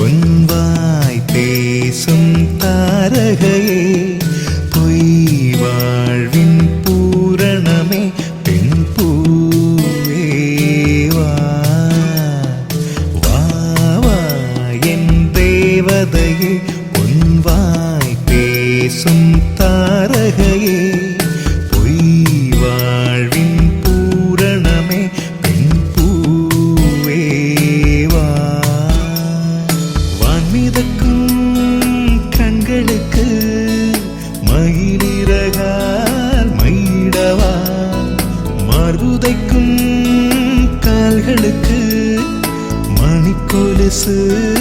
பொன்வாய் பேசும் தாரகையே பொய் வாழ்வின் பூரணமே பெண் பூவேவா என் தேவதையே பொன்வாய் பேசும் தாரகை 思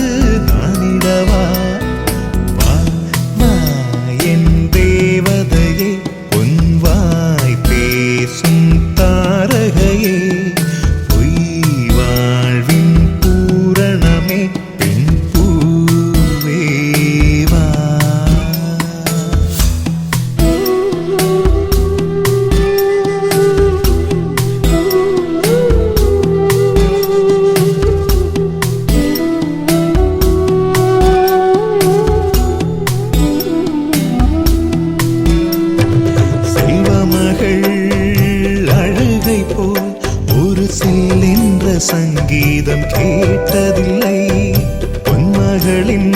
ஒரு சில்லென்ற சங்கீதம் கேட்டதில்லை. பொன்மகளின்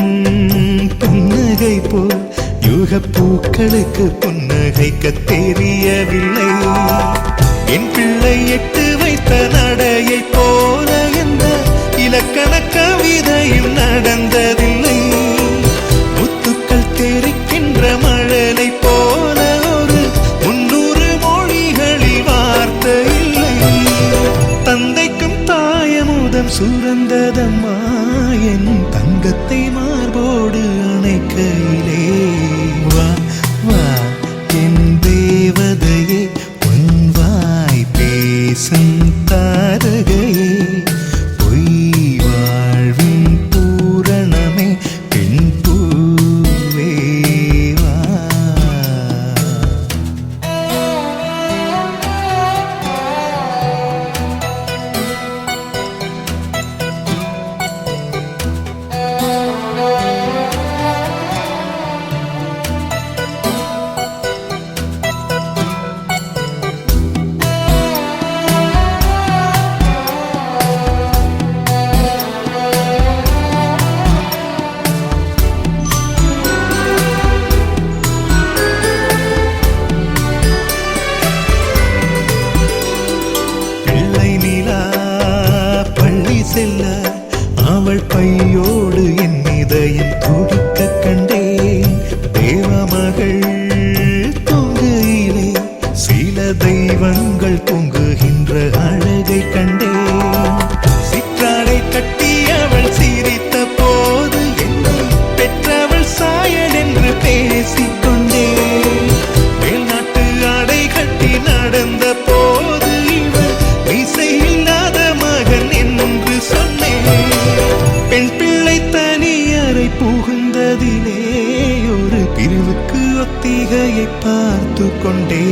புன்னகை போல் யுக பூக்களுக்கு புன்னகைக்க தெரியவில்லை. என் பிள்ளை எட்டு வைத்த நடையை போல எந்த இலக்கண கவிதையும் நடந்ததில்லை. முத்துக்கள் தெரிக்கின்ற மழலை சுரந்ததம்மா என் தங்கத்தை மார்போடு அணைக்கையில் கட்டி அவள் சிரித்த போது என்னை பெற்றவள் சாயல் என்று பேசிக்கொண்டேன் மேல்நாட்டு ஆடை கட்டி நடந்த போது இவள் இசையில்லாத மகன் என்று சொன்னேன் பெண் பிள்ளை தனியறை புகுந்ததிலே ஒரு பிரிவுக்கு ஒத்திகையை பார்த்து கொண்டே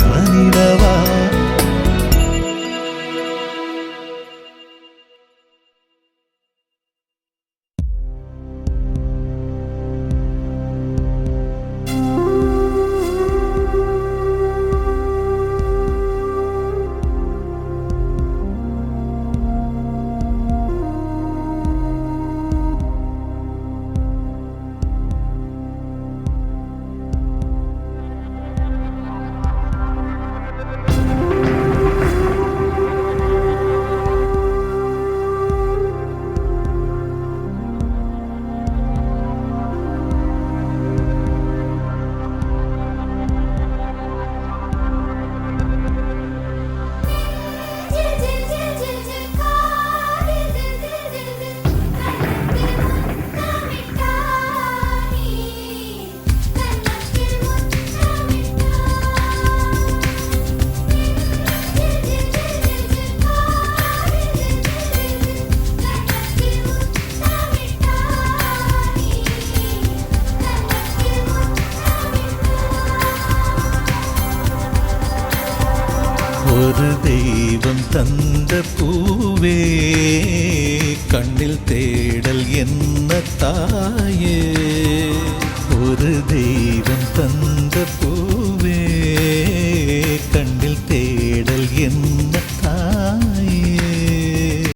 நானிடவா ஒரு தெய்வம் தந்த பூவே கண்ணில் தேடல் என்ன தாயே? ஒரு தெய்வம் தந்த பூவே கண்ணில் தேடல் என்ன